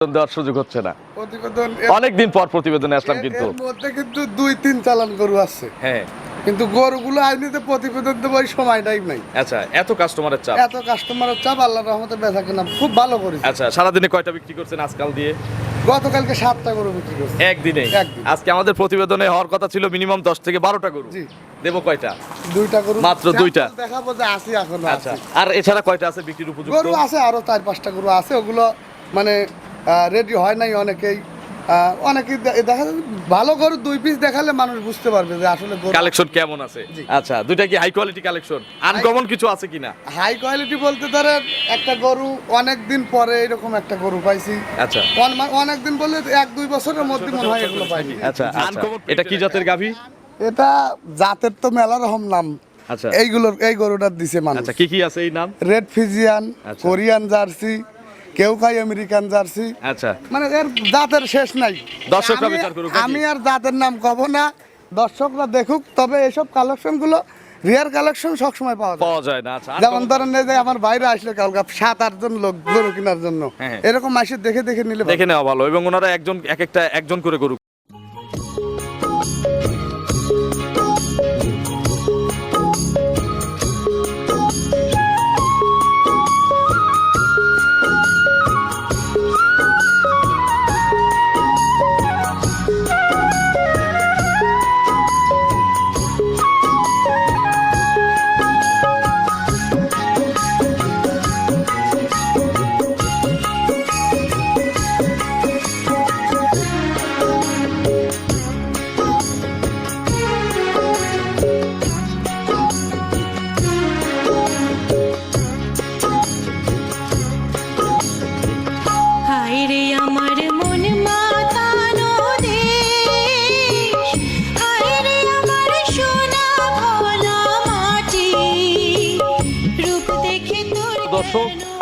দেওয়ার সুযোগ হচ্ছে না। প্রতিবেদন অনেকদিন পর প্রতিবেদনে আসলাম কিন্তু। কিন্তু দুই তিন চালান গরু আছে। হ্যাঁ। কিন্তু গরুগুলো আইনিতে প্রতিবেদন দেবো সময়টাই নাই আচ্ছা এত কাস্টমারের চাপ? এত কাস্টমারের চাপ আল্লাহ রহমতে বেচা কেনা খুব ভালো করেছে। আচ্ছা সারাদিনে কয়টা বিক্রি করছেন আজকাল দিয়ে? গতকালকে সাতটা গরু বিক্রি করছে। একদিনে। আজকে আমাদের প্রতিবেদনে হওয়ার কথা ছিল মিনিমাম দশ থেকে বারোটা গরু। জি। দেবো কয়টা? দুইটা গরু। মাত্র দুইটা? দেখাবো যে আসি এখন আচ্ছা আর এছাড়া কয়টা আছে বিক্রির উপযুক্ত? গরু আছে আরও চার পাঁচটা গরু আছে ওগুলো মানে রেডি হয় নাই অনেকেই। আহ, অনেকেই দেখা ভালো গরু দুই পিস দেখালে মানুষ বুঝতে পারবে যে আসলে কালেকশন কেমন আছে? আচ্ছা দুইটা কি হাই কোয়ালিটি কালেকশন আনকমন কিছু আছে কিনা? হাই কোয়ালিটি বলতে ধরেন একটা গরু অনেক দিন পরে এরকম একটা গরু পাইছি। আচ্ছা। অনেক দিন বললে এক দুই বছরের মধ্যে মনে হয় এগুলো পাইনি আচ্ছা আনকমন এটা কি জাতের গাভী? এটা জাতের তো মেলা রকম নাম। আচ্ছা। এইগুলোর এই গরুটার দিছে মানুষ। আচ্ছা কি কি আছে এই নাম? রেড ফিজিয়ান আচ্ছা। কোরিয়ান জার্সি কেউ খাই আমেরিকান জার্সি। আচ্ছা। মানে এর জাতের শেষ নাই। দর্শকরা আমি- বিচার করুক আমি আর জাতের নাম কব না। দর্শকরা দেখুক তবে এসব কালেকশনগুলো রিয়ার কালেকশন সবসময় পাওয়া যায়। পাওয়া যায় না আচ্ছা যেমন ধরেন যে আমার বাইরে আসলে কালকা সাত আটজন লোক গরু কেনার জন্য। হ্যাঁ। এরকম মাসে দেখে দেখে নিলে দেখে নেওয়া ভালো এবং ওনারা একজন এক একটা একজন করে গরু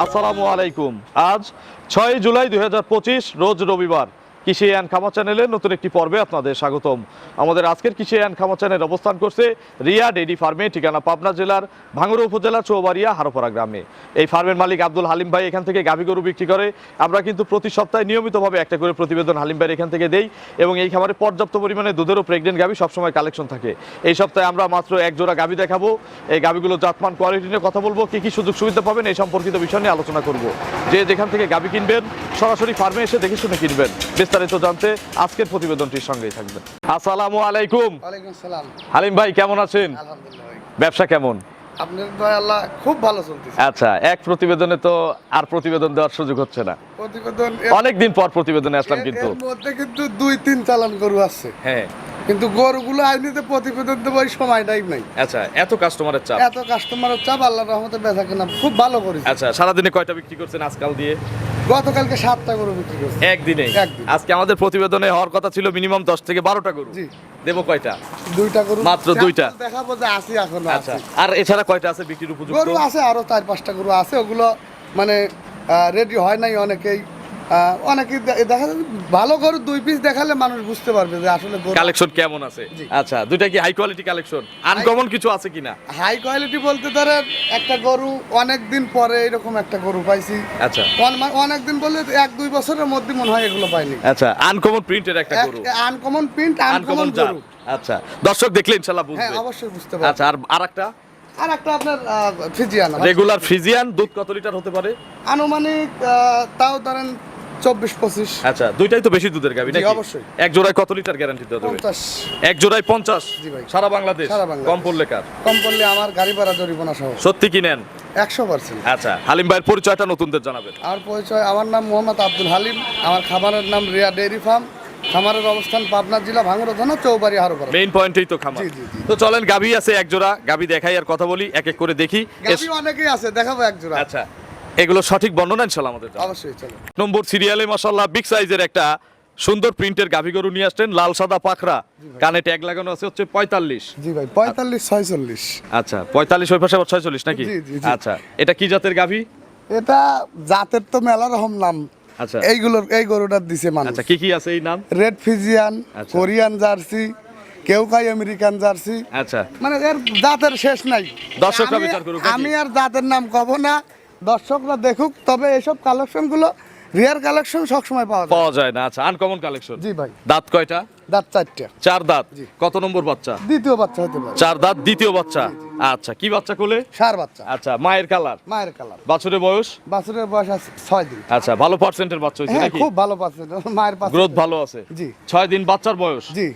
আসসালামু আলাইকুম। আজ ছয় জুলাই দুই রোজ রবিবার। কৃষি অ্যান্ড খামা চ্যানেলের নতুন একটি পর্বে আপনাদের স্বাগতম। আমাদের আজকের কৃষি অ্যান্ড খামা চ্যানেল অবস্থান করছে রিয়া ডেইরি ফার্মে, ঠিকানা পাবনা জেলার ভাঙড়া উপজেলা চৌবাড়িয়া, হারোপাড়া গ্রামে। এই ফার্মের মালিক আব্দুল হালিম ভাই এখান থেকে গাভী গরু বিক্রি করে। আমরা কিন্তু প্রতি সপ্তাহে নিয়মিতভাবে একটা করে প্রতিবেদন হালিম ভাইয়ের এখান থেকে দেই এবং এই খামারে পর্যাপ্ত পরিমাণে দুধেরও প্রেগনেন্ট গাভী সবসময় কালেকশন থাকে। এই সপ্তাহে আমরা মাত্র এক জোড়া গাভী দেখাবো। এই গাভীগুলো জাতমান কোয়ালিটি নিয়ে কথা বলব, কি কি সুযোগ সুবিধা পাবেন এই সম্পর্কিত বিষয় নিয়ে আলোচনা করব। যে যেখান থেকে গাভী কিনবেন, সরাসরি ফার্মে এসে দেখে শুনে কিনবেন। বিস্তারিত জানতে আজকের প্রতিবেদনটির সঙ্গেই থাকবেন। আসসালামু আলাইকুম। হালিম ভাই কেমন আছেন? ব্যবসা কেমন? আল্লাহ খুব ভালো চলতেছে। আচ্ছা এক প্রতিবেদনে তো আর প্রতিবেদন দেওয়ার সুযোগ হচ্ছে না। প্রতিবেদন এর- অনেকদিন পর প্রতিবেদনে আসলাম কিন্তু। মধ্যে কিন্তু দুই তিন চালান গরু আছে। হ্যাঁ। কিন্তু গরুগুলো আইনিতে প্রতিবেদন দেবো ওই সময়টাই নাই আচ্ছা এত কাস্টমারের চাপ? এত কাস্টমারের চাপ আল্লাহ রহমতে বেচা কেনা খুব ভালো করেছে। আচ্ছা সারাদিনে কয়টা বিক্রি করছেন আজকাল দিয়ে? গতকালকে সাতটা গরু বিক্রি করছে। একদিনে। আজকে আমাদের প্রতিবেদনে হওয়ার কথা ছিল মিনিমাম দশ থেকে বারোটা গরু। দেবো কয়টা? দুইটা গরু। মাত্র দুইটা? দেখাবো যে আসি এখন আচ্ছা আর এছাড়া কয়টা আছে বিক্রির উপযুক্ত? গরু আছে আরও চার পাঁচটা গরু আছে ওগুলো মানে রেডি হয় নাই অনেকেই। আহ, অনেকেই দেখা যায় ভালো গরু দুই পিস দেখালে মানুষ বুঝতে পারবে যে আসলে কালেকশন কেমন আছে? আচ্ছা দুইটা কি হাই কোয়ালিটি কালেকশন আনকমন কিছু আছে কিনা? হাই কোয়ালিটি বলতে ধরেন একটা গরু অনেক দিন পরে এরকম একটা গরু পাইছি। আচ্ছা। অনেক দিন বললে এক দুই বছরের মধ্যে মনে হয় এগুলো পাইনি। আচ্ছা আনকমন প্রিন্টের একটা গরু। আনকমন প্রিন্ট আনকমন গরু। আচ্ছা দর্শক দেখলে ইনশাআল্লাহ হ্যাঁ অবশ্যই বুঝতে পারবে। আচ্ছা আর আরেকটা? আর একটা আপনার ফিজিয়ান রেগুলার ফ্রিজিয়ান দুধ কত লিটার হতে পারে? আনুমানিক তাও ধরেন চব্বিশ পঁচিশ। আচ্ছা দুইটাই তো বেশি দুধের গাবি নাকি? অবশ্যই। এক জোড়ায় কত লিটার গ্যারান্টি দেওয়া যাবে? পঞ্চাশ। এক জোড়ায় পঞ্চাশ? জি ভাই। সারা বাংলাদেশ? সারা বাংলাদেশ। কম পড়লে কার? কম করলে আমার গাড়ি ভাড়া জরিমানা সহ। সত্যি কি নেন? একশো পার্সেন্ট। আচ্ছা হালিম ভাইয়ের পরিচয়টা নতুনদের জানাবেন। আমার পরিচয় আমার নাম মোহাম্মদ আব্দুল হালিম। আমার খামারের নাম রিয়া ফার্ম। খামারের অবস্থান পাবনা জেলা ভাঙড়া থানা চৌবাড়ি হারোপাড়া। মেইন পয়েন্টেই তো খামার। তো চলেন গাভি আছে এক জোড়া। গাভি দেখাই আর কথা বলি এক এক করে দেখি। গাভি অনেকেই আছে দেখাবো এক জোড়া। আচ্ছা। এগুলো সঠিক বর্ণনা ইনশাল্লাহ আমাদের অবশ্যই নম্বর সিরিয়ালে মাসাল্লাহ বিগ সাইজের একটা সুন্দর প্রিন্টের গাভি গরু নিয়ে আসছেন লাল সাদা পাখরা। কানে ট্যাগ লাগানো আছে হচ্ছে পঁয়তাল্লিশ। জি ভাই পঁয়তাল্লিশ ছয়চল্লিশ। আচ্ছা পঁয়তাল্লিশ ওই পাশে আবার ছয়চল্লিশ নাকি। আচ্ছা এটা কি জাতের গাভি? এটা জাতের তো মেলা রকম নাম। আচ্ছা। এইগুলোর এই গরুটার দিছে মানুষ। আচ্ছা কি কি আছে এই নাম? Red Friesian. কোরিয়ান জার্সি কেউ খাই আমেরিকান জার্সি আচ্ছা। মানে এর জাতের শেষ নাই। দর্শকরা বিচার করুক আমি আর জাতের নাম কব না। দর্শকরা দেখুক তবে এসব কালেকশনগুলো রিয়ার কালেকশন সবসময় পাওয়া যায়। পাওয়া যায় না। আচ্ছা আনকমন কালেকশন জি ভাই। দাঁত কয়টা? দাঁত চারটে। চার দাঁত। কত নম্বর বাচ্চা? দ্বিতীয় বাচ্চা হতে পারে। চার দাঁত দ্বিতীয় বাচ্চা? আচ্ছা কি বাচ্চা কোলে? সার বাচ্চা। আচ্ছা মায়ের কালার মায়ের কালার বাছুরের বয়স? বাছুরের বয়স আছে ছয় দিন। আচ্ছা ভালো পার্সেন্টের বাচ্চা হয়েছে হ্যাঁ নাকি? খুব ভালো পাচ্ছে মায়ের পাশে। গ্রোথ ভালো আছে? জি। ছয় দিন বাচ্চার বয়স? জি।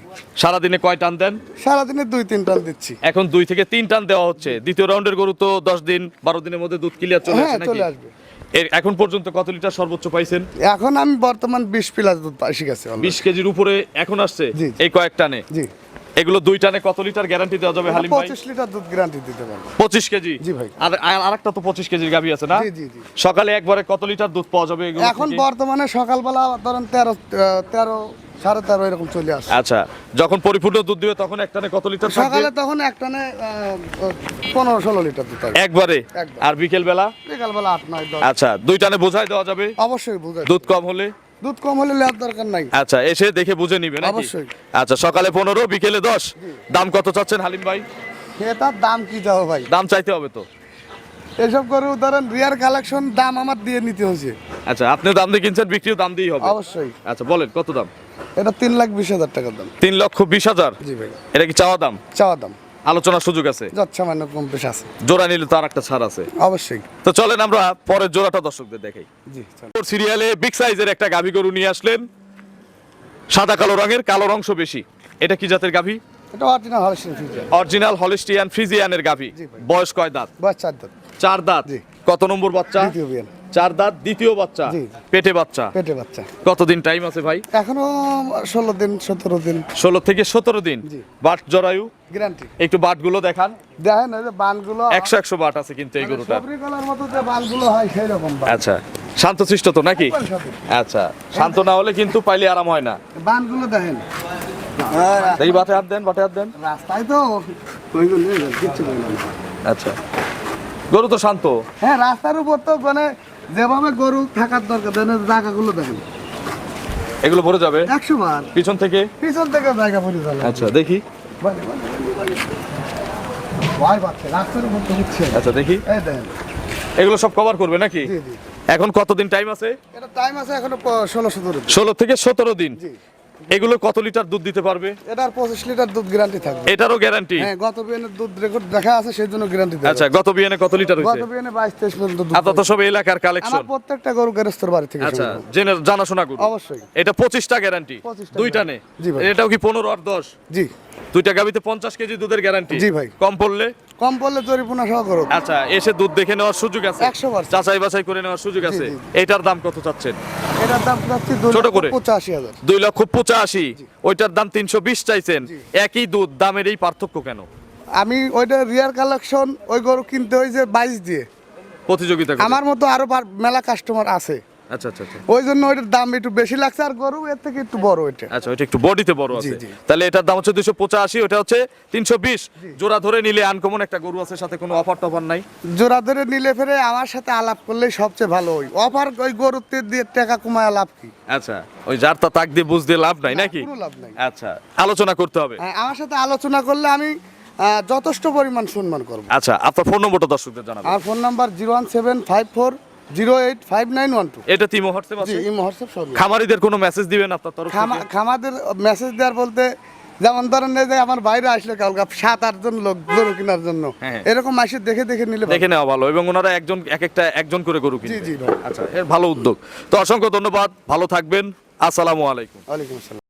সারাদিনে কয় টান দেন? সারাদিনে দুই তিন টান দিচ্ছি। এখন দুই থেকে তিন টান দেওয়া হচ্ছে। দ্বিতীয় রাউন্ডের গরু তো দশ দিন বারো দিনের মধ্যে দুধ ক্লিয়ার চলে হ্যাঁ আসে নাকি? চলে আসবে। এখন পর্যন্ত কত লিটার সর্বোচ্চ পাইছেন? এখন আমি বর্তমান বিশ প্লাস দুধ পাইছি গেছে বিশ কেজির উপরে এখন আসছে এই কয়েক টানে। জি। এগুলো দুই টানে কত লিটার গ্যারান্টি দেওয়া যাবে হালিম ভাই? পঁচিশ লিটার দুধ গ্যারান্টি দিতে পারব। পঁচিশ কেজি? জি ভাই। আর আর- আরেকটা তো পঁচিশ কেজির গাভি আছে না? জি, জি, জি। সকালে একবারে কত লিটার দুধ পাওয়া যাবে এগুলো এখন বর্তমানে সকালবেলা ধরেন তেরো আহ, তেরো সাড়ে তেরো এরকম চলে আসে। আচ্ছা যখন পরিপূর্ণ দুধ দিবে তখন একটানে কত লিটার সকালে তখন একটানে পনেরো ষোলো লিটার দিতে হবে একবারে। আর বিকেল বেলা বিকালবেলা আট নয় আচ্ছা দুই টানে বোঝাই দেওয়া যাবে? অবশ্যই বুঝে দুধ কম হলে? দুধ কম হলে লেয়ার দরকার নাই। আচ্ছা এসে দেখে বুঝে নিবে নাকি? অবশ্যই। আচ্ছা সকালে পনেরো বিকেলে দশ। দাম কত চাচ্ছেন হালিম ভাই? এটার দাম কি যাব ভাই? দাম চাইতে হবে তো। এসব করে ধরেন রিয়ার কালেকশন দাম আমার দিয়ে নিতে হয়েছে। আচ্ছা আপনিও দাম দিয়ে কিনছেন বিক্রিও দাম দিয়েই হবে। অবশ্যই। আচ্ছা বলেন কত দাম? এটা তিন লাখ বিশ হাজার টাকার দাম। তিন লক্ষ বিশ হাজার? জি ভাই। এটা কি চাওয়া দাম? চাওয়া দাম। আলোচনার সুযোগ আছে। যত সামান্য কম বেশ আছে। জোড়া নিলে তার একটা ছাড় আছে। অবশ্যই। তো চলেন আমরা পরের জোড়াটা দর্শকদের দেখাই। জি। সিরিয়ালে বিগ সাইজের একটা গাভী গরু নিয়ে আসলেন। সাদা কালো রঙের কালো অংশ বেশি। এটা কি জাতের গাভী? এটা অরিজিনাল হলস্টিন ফিচার অরিজিনাল হলিস্টিয়ান ফ্রিজিয়ানের গাভী। বয়স কয় দাঁত? বয়স চার দাঁত। চার দাঁত। কত নম্বর বাচ্চা? দ্বিতীয় বিয়ান চার দাঁত দ্বিতীয় বাচ্চা। পেটে বাচ্চা। পেটে বাচ্চা। কতদিন টাইম আছে ভাই? এখনও ষোলো দিন সতেরো দিন। ষোলো থেকে সতেরো দিন। বাট জরায়ু? গ্যারান্টি একটু বাটগুলো দেখান। দেখেন ওই যে বানগুলো একশো একশো বাট আছে কিন্তু এই গরুটার। সবরি কলার মতো যে বানগুলো হয় সেই রকম আচ্ছা। শান্তশিষ্ট তো নাকি? আচ্ছা। শান্ত না হলে কিন্তু পাইলে আরাম হয় না। বানগুলো দেখেন। দেখি বাটে হাত দেন বাটে হাত দেন। রাস্তায় তো। আচ্ছা। গরু তো শান্ত। হ্যাঁ রাস্তার উপর তো মানে যেভাবে গরু থাকার দরকার দেন জায়গাগুলো দেখেন। এগুলো ভরে যাবে? একশো বার। পিছন থেকে? পিছন থেকে জায়গা ভরে যাবে। আচ্ছা দেখি। আচ্ছা দেখি। এগুলো সব কভার করবে নাকি? এখন কতদিন টাইম আছে? এটা টাইম আছে এখনও ষোলো সতেরো ষোলো থেকে সতেরো দিন। এগুলো কত লিটার দুধ দিতে পারবে? এটার পঁচিশ লিটার দুধ গ্যারান্টি থাকবে। এটারও গ্যারান্টি হ্যাঁ গত বিয়ানের দুধ রেকর্ড দেখা আছে সেই জন্য গ্যারান্টি দেবে আচ্ছা গত বিয়ানে কত লিটার গত হয়েছে বিয়ানে বাইশ তেইশ পর্যন্ত দুধ আপনার তো সব এলাকার কালেকশন আমার প্রত্যেকটা গরু গেরস্তর বাড়ি থেকে আচ্ছা সংগ্রহ। জেনে জানাশোনা করুন। অবশ্যই। এটা পঁচিশটা গ্যারান্টি দুইটা নে। জি ভাই। এটাও কি পনেরো আর দশ? জি। দুইটা গাবিতে পঞ্চাশ কেজি দুধের গ্যারান্টি জি ভাই। কম পড়লে? কম পড়লে জরিপুনা সহ করো। আচ্ছা এসে দুধ দেখে নেওয়ার সুযোগ আছে? 100% যাচাই বাছাই করে নেওয়ার সুযোগ আছে? এটার দাম কত চাচ্ছেন? এটার দাম যাচ্ছে দুই ছোট লক্ষ করে। পঁচাশি হাজার। দুই লক্ষ পঁচাশি। ওইটার দাম তিনশো বিশ চাইছেন। একই দুধ দামের এই পার্থক্য কেন? আমি ওইটা রিয়ার কালেকশন ওই গরু কিনতে হয়েছে বাইশ দিয়ে। প্রতিযোগিতা আমার মতো আরও মেলা কাস্টমার আছে। আচ্ছা আচ্ছা আচ্ছা। ওই জন্য ওইটার দাম একটু বেশি লাগছে আর গরু এর থেকে একটু বড় আচ্ছা ওইটা একটু বডিতে বড় আছে। তাহলে এটার দাম হচ্ছে দুশো পঁচাশি ওটা হচ্ছে তিনশো বিশ। জোড়া ধরে নিলে আনকমন একটা গরু আছে সাথে কোনো অফার টফার নাই? জোড়া ধরে নিলে ফেরে আমার সাথে আলাপ করলেই সবচেয়ে ভালো হয় অফার ওই গরুতে দিয়ে টাকা কমায় লাভ কি? আচ্ছা ওই যার তা তাক দিয়ে বুঝ দিয়ে লাভ নাই নাকি? কোনো লাভ নাই। আচ্ছা আলোচনা করতে হবে। হ্যাঁ, আমার সাথে আলোচনা করলে আমি যথেষ্ট পরিমাণ সম্মান করব। আচ্ছা আপনার ফোন নম্বরটা দর্শকদের জানাবেন। আমার phone number zero one seven five four zero eight five nine one two. এটা তিমো হোয়াটসঅ্যাপ আছে? এই মহোৎসব সরি খামারিদের কোনো মেসেজ দিবেন আপনার তরফ খামাদের মেসেজ দেওয়ার বলতে যেমন ধরেন এই যে আমার বাইরে আসলে কালকা সাত আটজন লোক গরু কেনার জন্য। হ্যাঁ। এরকম মাসে দেখে দেখে নিলে। দেখে নেওয়া ভালো এবং ওনারা একজন এক একটা একজন করে গরু কিনবে। জি, ভাই। আচ্ছা ভালো উদ্যোগ। তো অসংখ্য ধন্যবাদ ভালো থাকবেন। আসসালামু আলাইকুম। ওয়ালাইকুম আসসালাম।